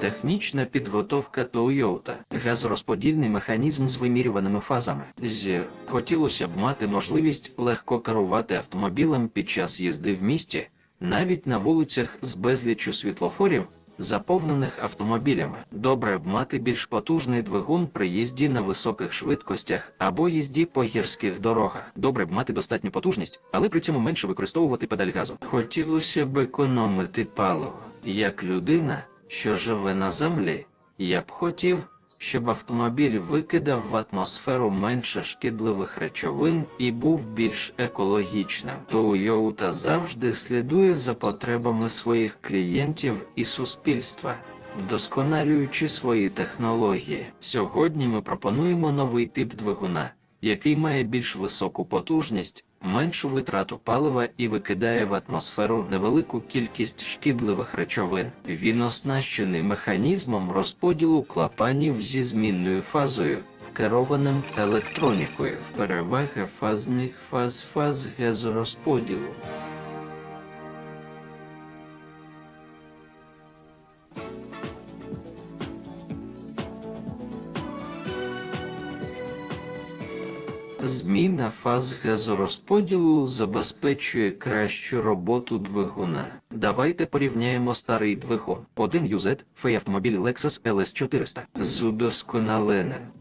Технічна підготовка Toyota. Газорозподільний механізм з вимірюваними фазами. З хотілося б мати можливість легко керувати автомобілем під час їзди в місті, навіть на вулицях з безліччю світлофорів, заповнених автомобілями. Добре б мати більш потужний двигун при їзді на високих швидкостях або їзді по гірських дорогах. Добре б мати достатню потужність, але при цьому менше використовувати педаль газу. Хотілося б економити паливо. Як людина, що живе на землі, я б хотів, щоб автомобіль викидав в атмосферу менше шкідливих речовин і був більш екологічним. Toyota завжди слідує за потребами своїх клієнтів і суспільства. Вдосконалюючи свої технології, сьогодні ми пропонуємо новий тип двигуна, який має більш високу потужність, меншу витрату палива і викидає в атмосферу невелику кількість шкідливих речовин. Він оснащений механізмом розподілу клапанів зі змінною фазою, керованим електронікою, перевага фазних фаз фаз газорозподілу. Зміна фаз газорозподілу забезпечує кращу роботу двигуна. Давайте порівняємо старий двигун 1 UZ фей Mobile Lexus LS400 з удосконаленим.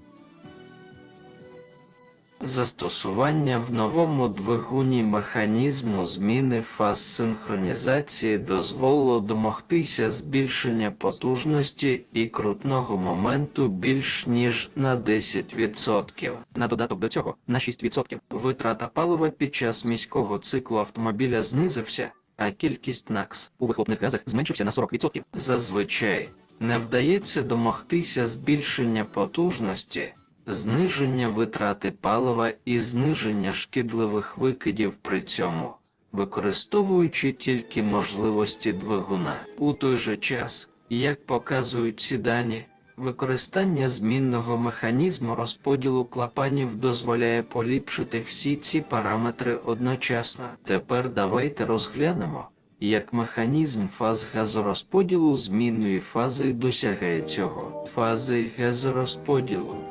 Застосування в новому двигуні механізму зміни фаз синхронізації дозволило домогтися збільшення потужності і крутного моменту більш ніж на 10%. На додаток до цього на 6%. Витрата палива під час міського циклу автомобіля знизився, а кількість НАКС у вихлопних газах зменшився на 40%. Зазвичай не вдається домогтися збільшення потужності зниження витрати палива і зниження шкідливих викидів при цьому, використовуючи тільки можливості двигуна. У той же час, як показують ці дані, використання змінного механізму розподілу клапанів дозволяє поліпшити всі ці параметри одночасно. Тепер давайте розглянемо. Як механізм фаз газорозподілу змінної фази досягає цього фази газорозподілу.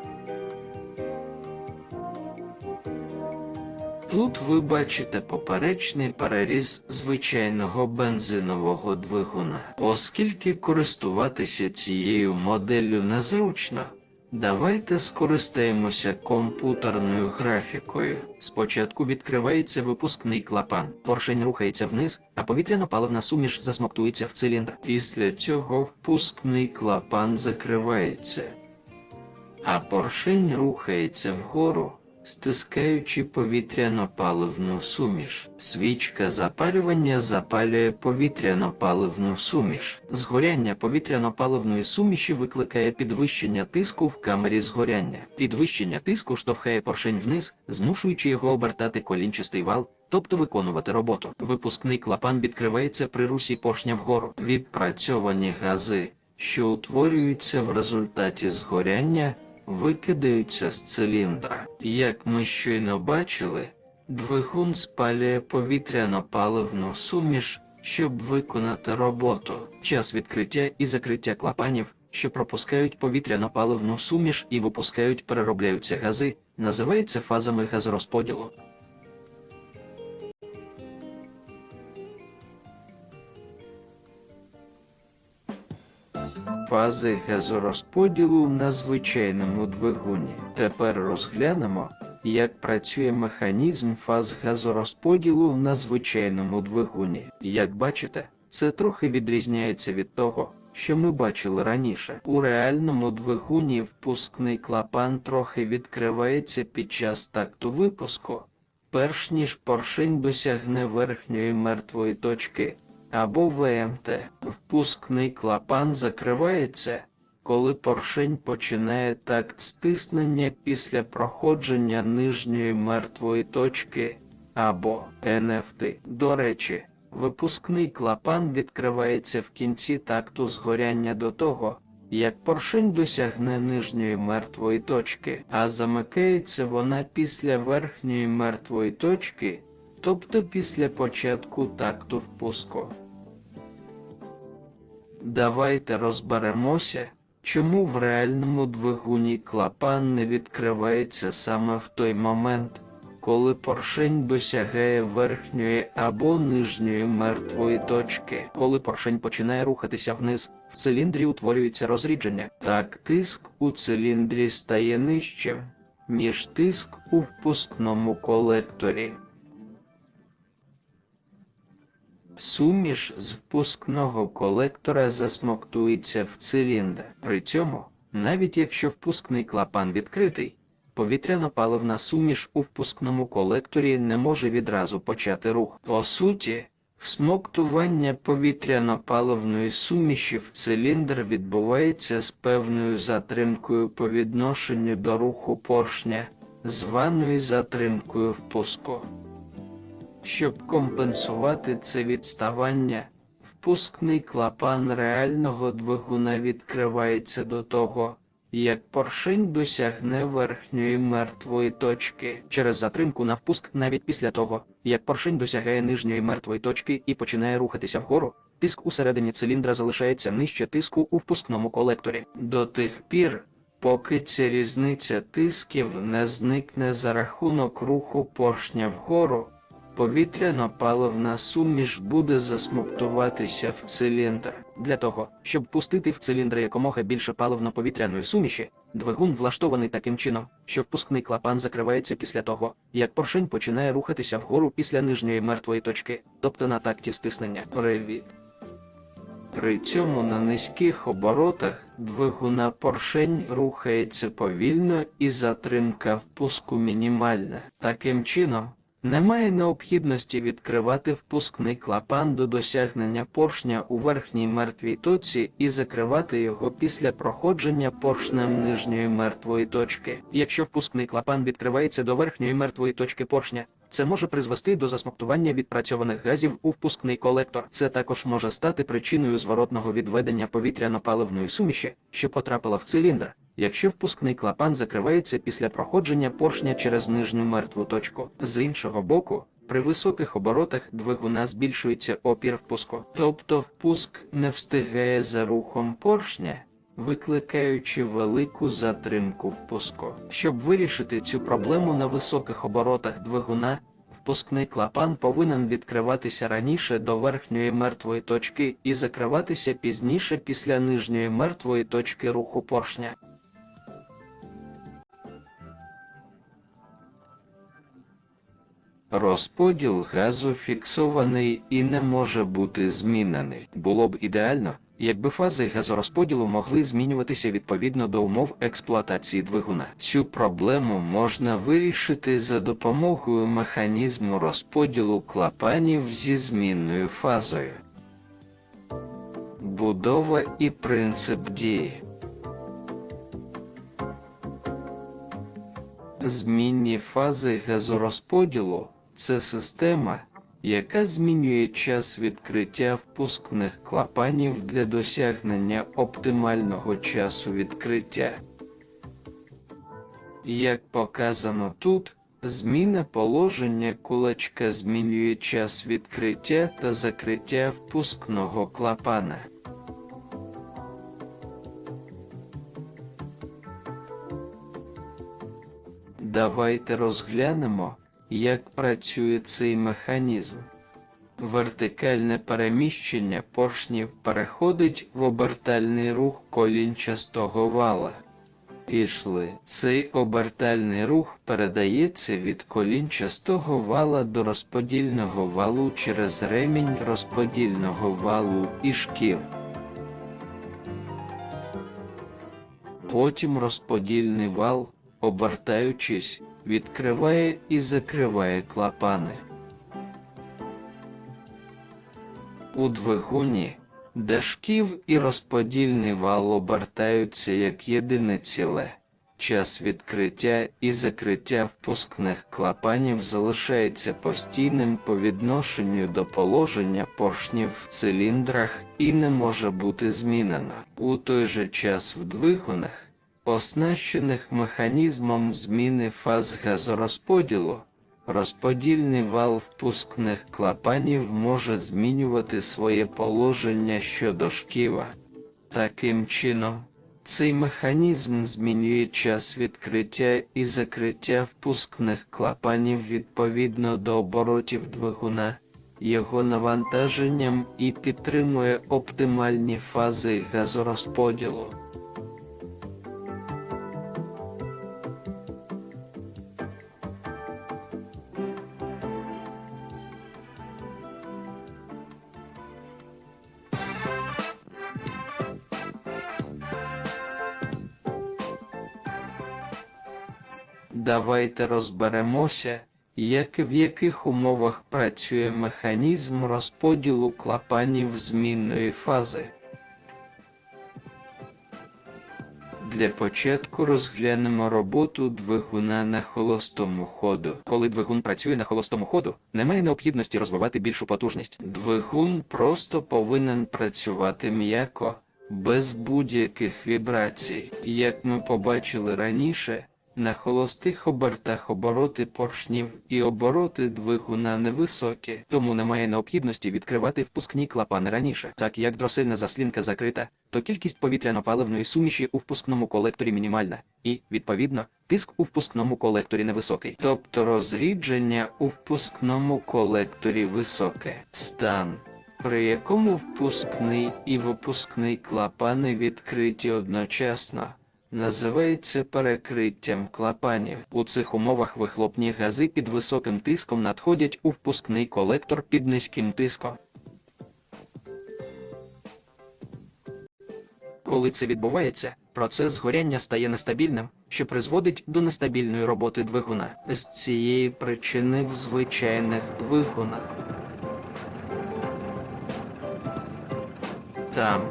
Тут ви бачите поперечний переріз звичайного бензинового двигуна. Оскільки користуватися цією моделлю незручно, давайте скористаємося комп'ютерною графікою. Спочатку відкривається випускний клапан, поршень рухається вниз, а повітряно-паливна суміш засмоктується в циліндр. Після цього впускний клапан закривається, а поршень рухається вгору стискаючи повітряно-паливну суміш. Свічка запалювання запалює повітряно-паливну суміш. Згоряння повітряно-паливної суміші викликає підвищення тиску в камері згоряння. Підвищення тиску штовхає поршень вниз, змушуючи його обертати колінчастий вал. Тобто виконувати роботу. Випускний клапан відкривається при русі поршня вгору. Відпрацьовані гази, що утворюються в результаті згоряння, викидаються з циліндра. Як ми щойно бачили, двигун спалює повітряно-паливну суміш, щоб виконати роботу. Час відкриття і закриття клапанів, що пропускають повітряно-паливну суміш і випускають переробляються гази, називається фазами газорозподілу. Фази газорозподілу на звичайному двигуні. Тепер розглянемо, як працює механізм фаз газорозподілу на звичайному двигуні. Як бачите, це трохи відрізняється від того, що ми бачили раніше. У реальному двигуні впускний клапан трохи відкривається під час такту випуску, перш ніж поршень досягне верхньої мертвої точки або ВМТ. Впускний клапан закривається, коли поршень починає такт стиснення після проходження нижньої мертвої точки або НФТ. До речі, випускний клапан відкривається в кінці такту згоряння до того, як поршень досягне нижньої мертвої точки, а замикається вона після верхньої мертвої точки тобто після початку такту впуску. Давайте розберемося, чому в реальному двигуні клапан не відкривається саме в той момент, коли поршень досягає верхньої або нижньої мертвої точки. Коли поршень починає рухатися вниз, в циліндрі утворюється розрідження. Так тиск у циліндрі стає нижчим, ніж тиск у впускному колекторі. Суміш з впускного колектора засмоктується в циліндр. При цьому, навіть якщо впускний клапан відкритий, повітряно-паливна суміш у впускному колекторі не може відразу почати рух. По суті, всмоктування повітряно-паливної суміші в циліндр відбувається з певною затримкою по відношенню до руху поршня, званою затримкою впуску. Щоб компенсувати це відставання, впускний клапан реального двигуна відкривається до того, як поршень досягне верхньої мертвої точки через затримку на впуск навіть після того, як поршень досягає нижньої мертвої точки і починає рухатися вгору, тиск усередині циліндра залишається нижче тиску у впускному колекторі. До тих пір, поки ця різниця тисків не зникне за рахунок руху поршня вгору, повітряно-паливна суміш буде засмоктуватися в циліндр. Для того, щоб пустити в циліндр якомога більше паливно-повітряної суміші, двигун влаштований таким чином, що впускний клапан закривається після того, як поршень починає рухатися вгору після нижньої мертвої точки, тобто на такті стиснення. Привіт. При цьому на низьких оборотах двигуна поршень рухається повільно і затримка впуску мінімальна. Таким чином, немає необхідності відкривати впускний клапан до досягнення поршня у верхній мертвій точці і закривати його після проходження поршнем нижньої мертвої точки. Якщо впускний клапан відкривається до верхньої мертвої точки поршня, це може призвести до засмоктування відпрацьованих газів у впускний колектор. Це також може стати причиною зворотного відведення повітряно-паливної суміші, що потрапила в циліндр якщо впускний клапан закривається після проходження поршня через нижню мертву точку. З іншого боку, при високих оборотах двигуна збільшується опір впуску, тобто впуск не встигає за рухом поршня, викликаючи велику затримку впуску. Щоб вирішити цю проблему на високих оборотах двигуна, впускний клапан повинен відкриватися раніше до верхньої мертвої точки і закриватися пізніше після нижньої мертвої точки руху поршня. Розподіл газу фіксований і не може бути змінений. Було б ідеально, якби фази газорозподілу могли змінюватися відповідно до умов експлуатації двигуна. Цю проблему можна вирішити за допомогою механізму розподілу клапанів зі змінною фазою. Будова і принцип дії. Змінні фази газорозподілу це система, яка змінює час відкриття впускних клапанів для досягнення оптимального часу відкриття. Як показано тут, зміна положення кулачка змінює час відкриття та закриття впускного клапана. Давайте розглянемо, як працює цей механізм. Вертикальне переміщення поршнів переходить в обертальний рух колінчастого вала. Пішли. Цей обертальний рух передається від колінчастого вала до розподільного валу через ремінь розподільного валу і шків. Потім розподільний вал, обертаючись, відкриває і закриває клапани. У двигуні, де шків і розподільний вал обертаються як єдине ціле. Час відкриття і закриття впускних клапанів залишається постійним по відношенню до положення поршнів в циліндрах і не може бути змінено. У той же час в двигунах оснащених механізмом зміни фаз газорозподілу, Розподільний вал впускних клапанів може змінювати своє положення щодо шківа. Таким чином, цей механізм змінює час відкриття і закриття впускних клапанів відповідно до оборотів двигуна, його навантаженням і підтримує оптимальні фази газорозподілу. Давайте розберемося, як і в яких умовах працює механізм розподілу клапанів змінної фази. Для початку розглянемо роботу двигуна на холостому ходу. Коли двигун працює на холостому ходу, немає необхідності розвивати більшу потужність. Двигун просто повинен працювати м'яко, без будь-яких вібрацій. Як ми побачили раніше, на холостих обертах обороти поршнів і обороти двигуна невисокі, тому немає необхідності відкривати впускні клапани раніше. Так як дросельна заслінка закрита, то кількість повітряно-паливної суміші у впускному колекторі мінімальна, і, відповідно, тиск у впускному колекторі невисокий. Тобто розрідження у впускному колекторі високе. Стан при якому впускний і випускний клапани відкриті одночасно, називається перекриттям клапанів. У цих умовах вихлопні гази під високим тиском надходять у впускний колектор під низьким тиском. Коли це відбувається, процес згоряння стає нестабільним, що призводить до нестабільної роботи двигуна. З цієї причини в звичайних двигунах там,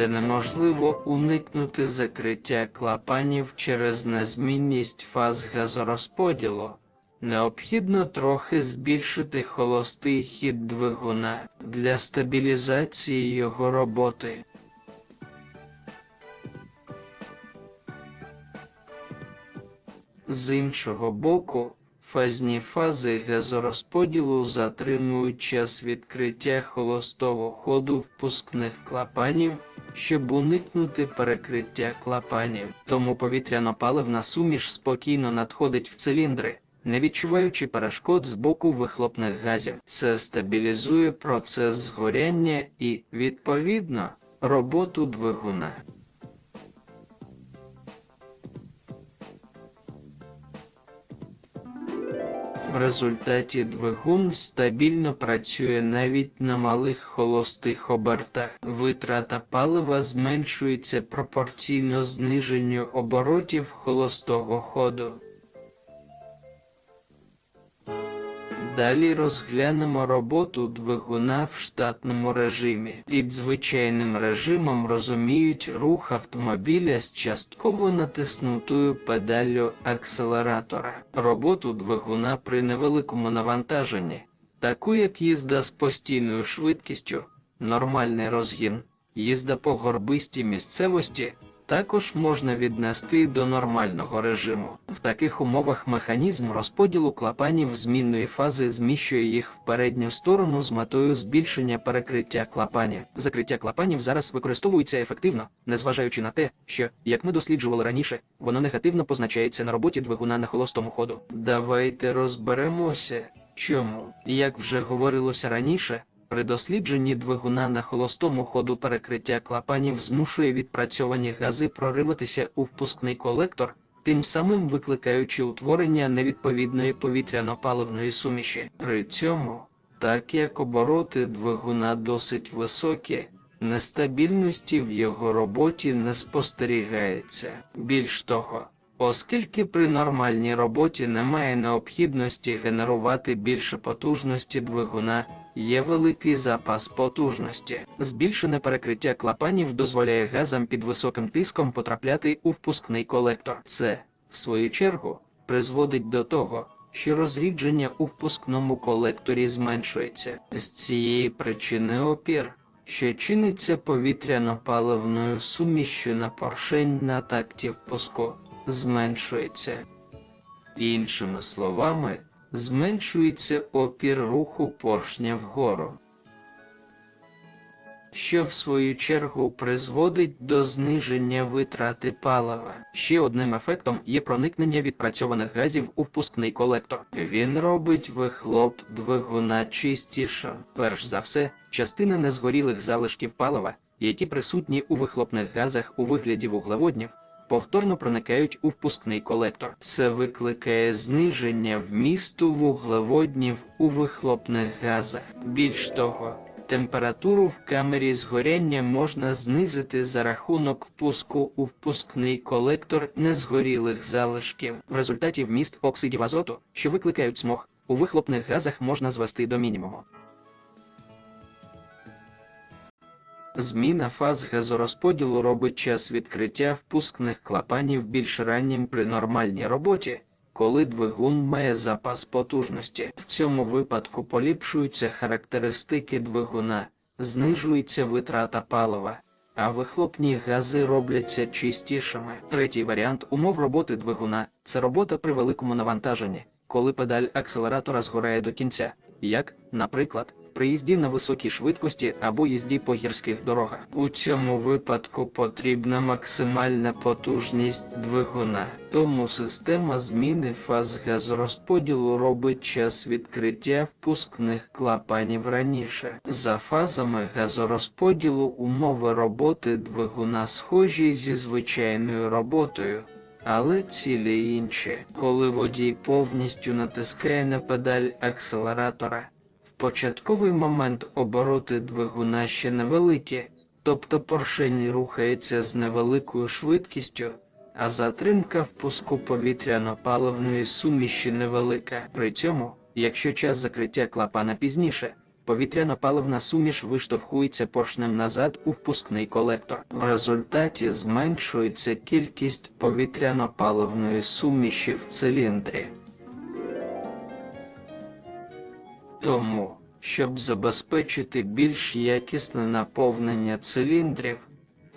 де неможливо уникнути закриття клапанів через незмінність фаз газорозподілу, необхідно трохи збільшити холостий хід двигуна для стабілізації його роботи. З іншого боку, фазні фази газорозподілу затримують час відкриття холостого ходу впускних клапанів, щоб уникнути перекриття клапанів. Тому повітряно-паливна суміш спокійно надходить в циліндри, не відчуваючи перешкод з боку вихлопних газів. Це стабілізує процес згоряння і, відповідно, роботу двигуна. В результаті двигун стабільно працює навіть на малих холостих обертах. Витрата палива зменшується пропорційно зниженню оборотів холостого ходу. Далі розглянемо роботу двигуна в штатному режимі. Під звичайним режимом розуміють рух автомобіля з частково натиснутою педаллю акселератора, роботу двигуна при невеликому навантаженні, таку як їзда з постійною швидкістю, нормальний розгін, їзда по горбистій місцевості також можна віднести до нормального режиму. В таких умовах механізм розподілу клапанів змінної фази зміщує їх в передню сторону з метою збільшення перекриття клапанів. Закриття клапанів зараз використовується ефективно, незважаючи на те, що, як ми досліджували раніше, воно негативно позначається на роботі двигуна на холостому ходу. Давайте розберемося, чому, як вже говорилося раніше. При дослідженні двигуна на холостому ходу перекриття клапанів змушує відпрацьовані гази прориватися у впускний колектор, тим самим викликаючи утворення невідповідної повітряно-паливної суміші. При цьому, так як обороти двигуна досить високі, нестабільності в його роботі не спостерігається. Більш того, Оскільки при нормальній роботі немає необхідності генерувати більше потужності двигуна, є великий запас потужності. Збільшене перекриття клапанів дозволяє газам під високим тиском потрапляти у впускний колектор. Це, в свою чергу, призводить до того, що розрідження у впускному колекторі зменшується. З цієї причини опір, що чиниться повітряно-паливною сумішю на поршень на такті впуску зменшується. Іншими словами, зменшується опір руху поршня вгору, що в свою чергу призводить до зниження витрати палива. Ще одним ефектом є проникнення відпрацьованих газів у впускний колектор. Він робить вихлоп двигуна чистішим. Перш за все, частина незгорілих залишків палива, які присутні у вихлопних газах у вигляді вуглеводнів, повторно проникають у впускний колектор. Це викликає зниження вмісту вуглеводнів у вихлопних газах. Більш того, температуру в камері згоряння можна знизити за рахунок впуску у впускний колектор незгорілих залишків. В результаті вміст оксидів азоту, що викликають смог, у вихлопних газах можна звести до мінімуму. Зміна фаз газорозподілу робить час відкриття впускних клапанів більш раннім при нормальній роботі, коли двигун має запас потужності. В цьому випадку поліпшуються характеристики двигуна, знижується витрата палива, а вихлопні гази робляться чистішими. Третій варіант умов роботи двигуна це робота при великому навантаженні, коли педаль акселератора згорає до кінця, як, наприклад, при їзді на високій швидкості або їзді по гірських дорогах. У цьому випадку потрібна максимальна потужність двигуна, тому система зміни фаз газорозподілу робить час відкриття впускних клапанів раніше. За фазами газорозподілу умови роботи двигуна схожі зі звичайною роботою. Але цілі інші, коли водій повністю натискає на педаль акселератора, початковий момент обороти двигуна ще невеликі, тобто поршень рухається з невеликою швидкістю, а затримка впуску повітряно-паливної суміші невелика. При цьому, якщо час закриття клапана пізніше, повітряно-паливна суміш виштовхується поршнем назад у впускний колектор. В результаті зменшується кількість повітряно-паливної суміші в циліндрі. Тому, щоб забезпечити більш якісне наповнення циліндрів,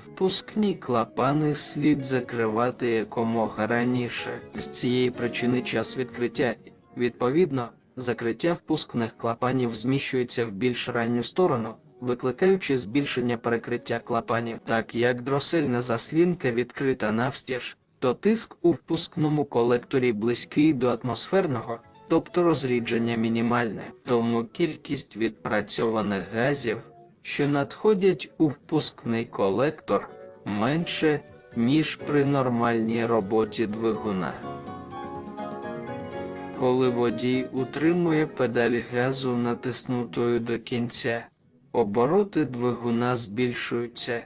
впускні клапани слід закривати якомога раніше. З цієї причини час відкриття, відповідно, закриття впускних клапанів зміщується в більш ранню сторону, викликаючи збільшення перекриття клапанів. Так як дросельна заслінка відкрита навстіж, то тиск у впускному колекторі близький до атмосферного тобто розрідження мінімальне, тому кількість відпрацьованих газів, що надходять у впускний колектор, менше, ніж при нормальній роботі двигуна. Коли водій утримує педаль газу натиснутою до кінця, обороти двигуна збільшуються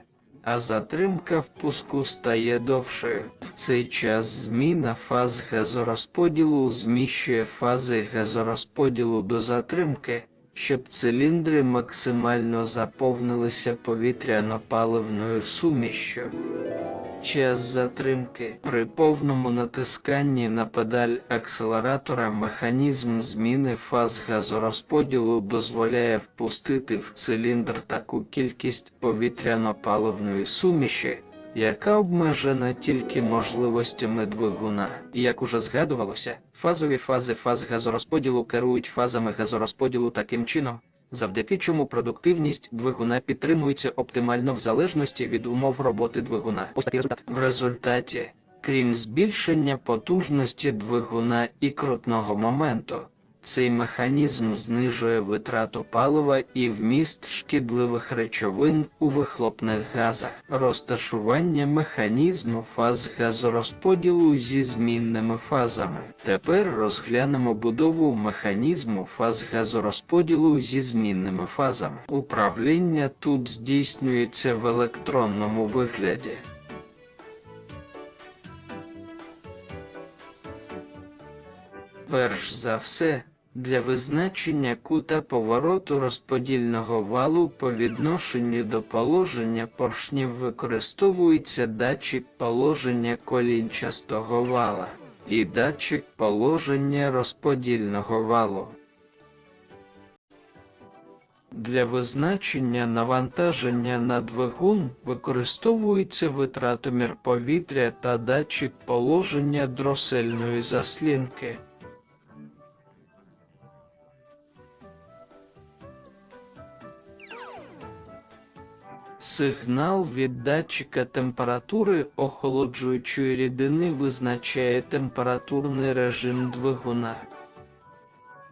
а затримка впуску стає довшою. В цей час зміна фаз газорозподілу зміщує фази газорозподілу до затримки, щоб циліндри максимально заповнилися повітряно-паливною сумішшю. Час затримки при повному натисканні на педаль акселератора механізм зміни фаз газорозподілу дозволяє впустити в циліндр таку кількість повітряно-паливної суміші, яка обмежена тільки можливостями двигуна. Як уже згадувалося, фазові фази фаз газорозподілу керують фазами газорозподілу таким чином завдяки чому продуктивність двигуна підтримується оптимально в залежності від умов роботи двигуна. В результаті, крім збільшення потужності двигуна і крутного моменту, цей механізм знижує витрату палива і вміст шкідливих речовин у вихлопних газах, розташування механізму фаз газорозподілу зі змінними фазами. Тепер розглянемо будову механізму фаз газорозподілу зі змінними фазами. Управління тут здійснюється в електронному вигляді. Перш за все, для визначення кута повороту розподільного валу по відношенню до положення поршнів використовується датчик положення колінчастого вала і датчик положення розподільного валу. Для визначення навантаження на двигун використовується витратомір повітря та датчик положення дросельної заслінки. Сигнал від датчика температури охолоджуючої рідини визначає температурний режим двигуна.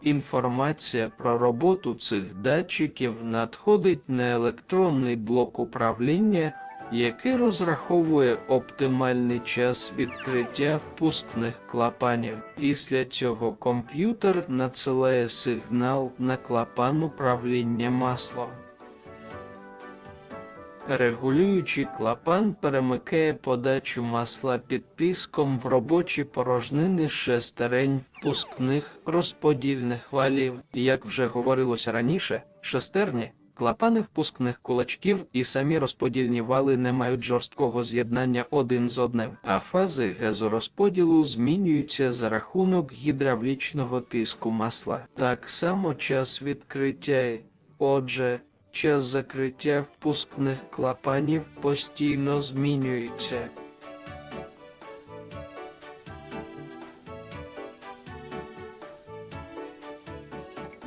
Інформація про роботу цих датчиків надходить на електронний блок управління, який розраховує оптимальний час відкриття впускних клапанів. Після цього комп'ютер надсилає сигнал на клапан управління маслом. Регулюючий клапан перемикає подачу масла під тиском в робочі порожнини шестерень впускних розподільних валів. Як вже говорилося раніше, шестерні клапани впускних кулачків і самі розподільні вали не мають жорсткого з'єднання один з одним, а фази газорозподілу змінюються за рахунок гідравлічного тиску масла. Так само час відкриття. Отже, час закриття впускних клапанів постійно змінюється.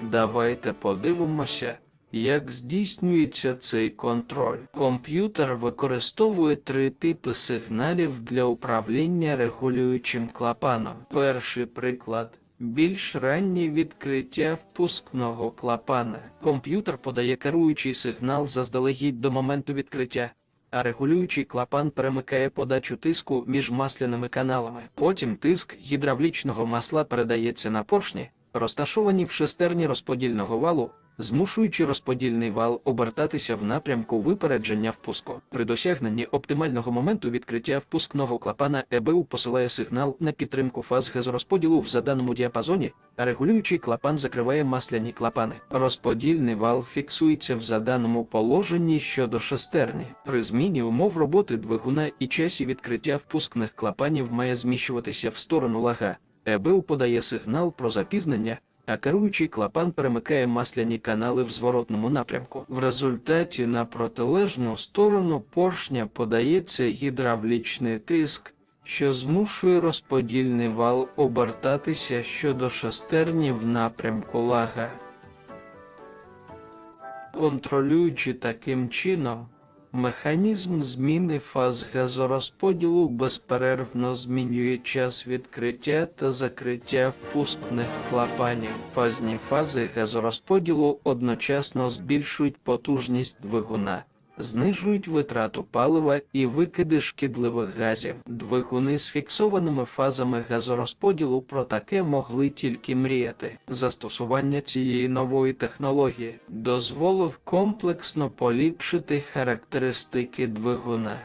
Давайте подивимося, як здійснюється цей контроль. Комп'ютер використовує три типи сигналів для управління регулюючим клапаном. Перший приклад більш раннє відкриття впускного клапана. Комп'ютер подає керуючий сигнал заздалегідь до моменту відкриття, а регулюючий клапан перемикає подачу тиску між масляними каналами. Потім тиск гідравлічного масла передається на поршні, розташовані в шестерні розподільного валу, змушуючи розподільний вал обертатися в напрямку випередження впуску. При досягненні оптимального моменту відкриття впускного клапана ЕБУ посилає сигнал на підтримку фаз газорозподілу в заданому діапазоні, а регулюючий клапан закриває масляні клапани. Розподільний вал фіксується в заданому положенні щодо шестерні. При зміні умов роботи двигуна і часі відкриття впускних клапанів має зміщуватися в сторону лага. ЕБУ подає сигнал про запізнення, а керуючий клапан перемикає масляні канали в зворотному напрямку. В результаті на протилежну сторону поршня подається гідравлічний тиск, що змушує розподільний вал обертатися щодо шестерні в напрямку лага. Контролюючи таким чином, Механізм зміни фаз газорозподілу безперервно змінює час відкриття та закриття впускних клапанів. Фазні фази газорозподілу одночасно збільшують потужність двигуна, знижують витрату палива і викиди шкідливих газів. Двигуни з фіксованими фазами газорозподілу про таке могли тільки мріяти. Застосування цієї нової технології дозволив комплексно поліпшити характеристики двигуна.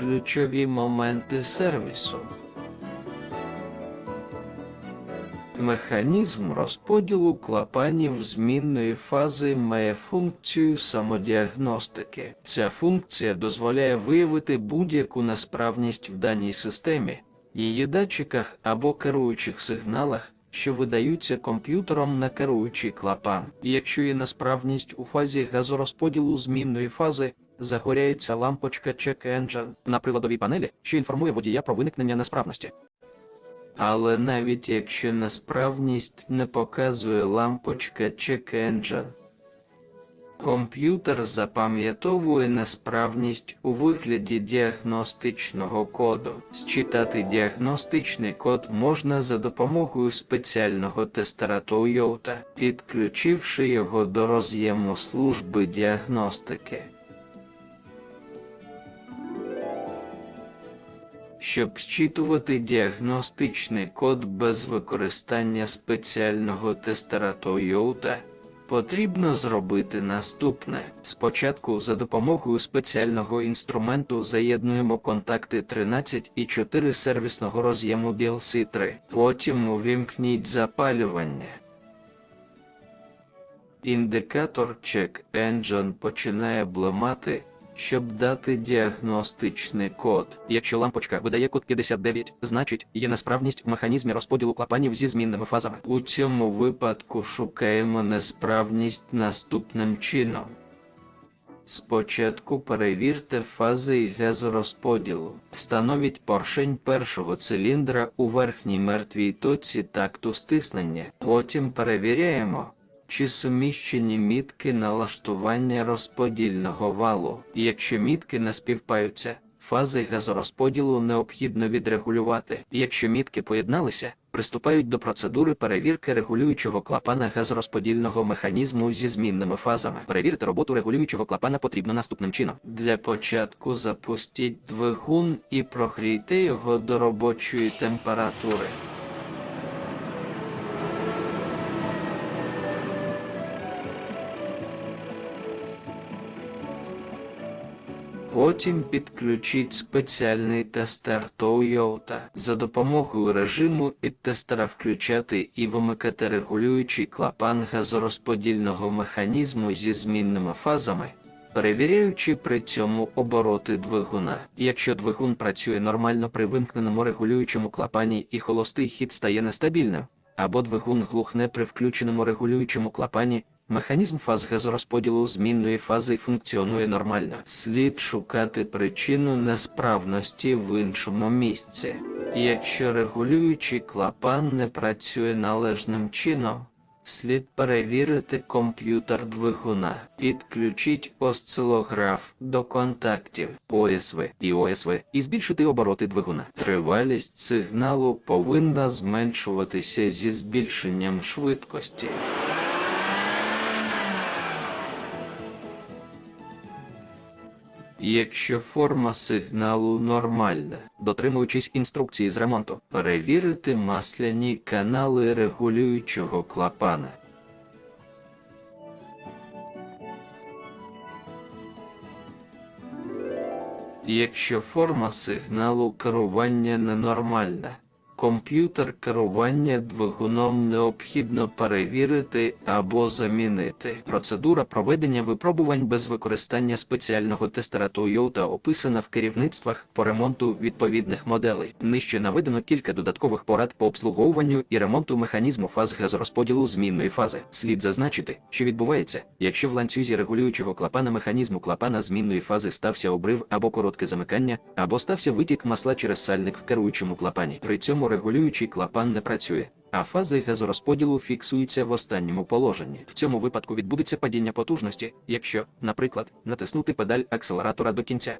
Ключові моменти сервісу. Механізм розподілу клапанів змінної фази має функцію самодіагностики. Ця функція дозволяє виявити будь-яку несправність в даній системі, її датчиках або керуючих сигналах, що видаються комп'ютером на керуючий клапан. Якщо є несправність у фазі газорозподілу змінної фази, загоряється лампочка Check Engine на приладовій панелі, що інформує водія про виникнення несправності. Але навіть якщо несправність не показує лампочка Check Engine, комп'ютер запам'ятовує несправність у вигляді діагностичного коду. Считати діагностичний код можна за допомогою спеціального тестера Toyota, підключивши його до роз'єму служби діагностики. Щоб зчитувати діагностичний код без використання спеціального тестера Toyota, потрібно зробити наступне. Спочатку за допомогою спеціального інструменту заєднуємо контакти 13 і 4 сервісного роз'єму DLC 3. Потім увімкніть запалювання. Індикатор Check Engine починає блимати щоб дати діагностичний код. Якщо лампочка видає код 59, значить є несправність в механізмі розподілу клапанів зі змінними фазами. У цьому випадку шукаємо несправність наступним чином. Спочатку перевірте фази і газорозподілу. Встановіть поршень першого циліндра у верхній мертвій точці такту стиснення. Потім перевіряємо, чи суміщені мітки налаштування розподільного валу. Якщо мітки не співпаються, фази газорозподілу необхідно відрегулювати. Якщо мітки поєдналися, приступають до процедури перевірки регулюючого клапана газорозподільного механізму зі змінними фазами. Перевірити роботу регулюючого клапана потрібно наступним чином. Для початку запустіть двигун і прогрійте його до робочої температури. Потім підключіть спеціальний тестер Toyota. За допомогою режиму від тестера включати і вимикати регулюючий клапан газорозподільного механізму зі змінними фазами, перевіряючи при цьому обороти двигуна. Якщо двигун працює нормально при вимкненому регулюючому клапані і холостий хід стає нестабільним, або двигун глухне при включеному регулюючому клапані, Механізм фаз газорозподілу змінної фази функціонує нормально. Слід шукати причину несправності в іншому місці. Якщо регулюючий клапан не працює належним чином, слід перевірити комп'ютер двигуна. Підключіть осцилограф до контактів ОСВ і ОСВ і збільшити обороти двигуна. Тривалість сигналу повинна зменшуватися зі збільшенням швидкості. Якщо форма сигналу нормальна, дотримуючись інструкції з ремонту, перевірити масляні канали регулюючого клапана. Якщо форма сигналу керування ненормальна, Комп'ютер керування двигуном необхідно перевірити або замінити. Процедура проведення випробувань без використання спеціального тестера Toyota описана в керівництвах по ремонту відповідних моделей. Нижче наведено кілька додаткових порад по обслуговуванню і ремонту механізму фаз газорозподілу змінної фази. Слід зазначити, що відбувається, якщо в ланцюзі регулюючого клапана механізму клапана змінної фази стався обрив або коротке замикання, або стався витік масла через сальник в керуючому клапані. При цьому регулюючий клапан не працює, а фази газорозподілу фіксуються в останньому положенні. В цьому випадку відбудеться падіння потужності, якщо, наприклад, натиснути педаль акселератора до кінця.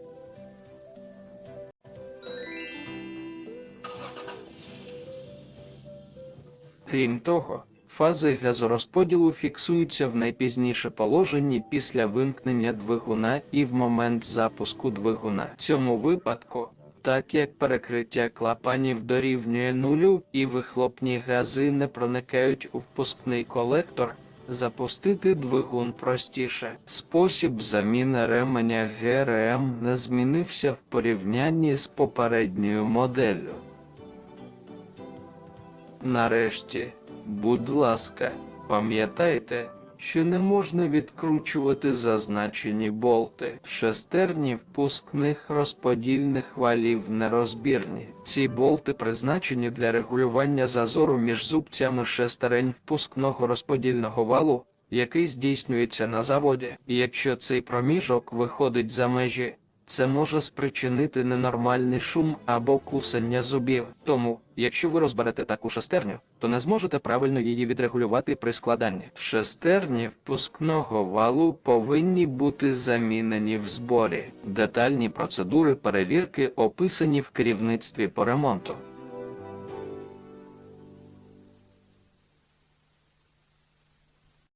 Крім того, фази газорозподілу фіксуються в найпізніше положенні після вимкнення двигуна і в момент запуску двигуна. В цьому випадку так як перекриття клапанів дорівнює нулю і вихлопні гази не проникають у впускний колектор, запустити двигун простіше. Спосіб заміни ременя ГРМ не змінився в порівнянні з попередньою моделлю. Нарешті, будь ласка, пам'ятайте, що не можна відкручувати зазначені болти. Шестерні впускних розподільних валів нерозбірні. Ці болти призначені для регулювання зазору між зубцями шестерень впускного розподільного валу, який здійснюється на заводі. Якщо цей проміжок виходить за межі, це може спричинити ненормальний шум або кусання зубів. Тому, якщо ви розберете таку шестерню, то не зможете правильно її відрегулювати при складанні. Шестерні впускного валу повинні бути замінені в зборі. Детальні процедури перевірки описані в керівництві по ремонту.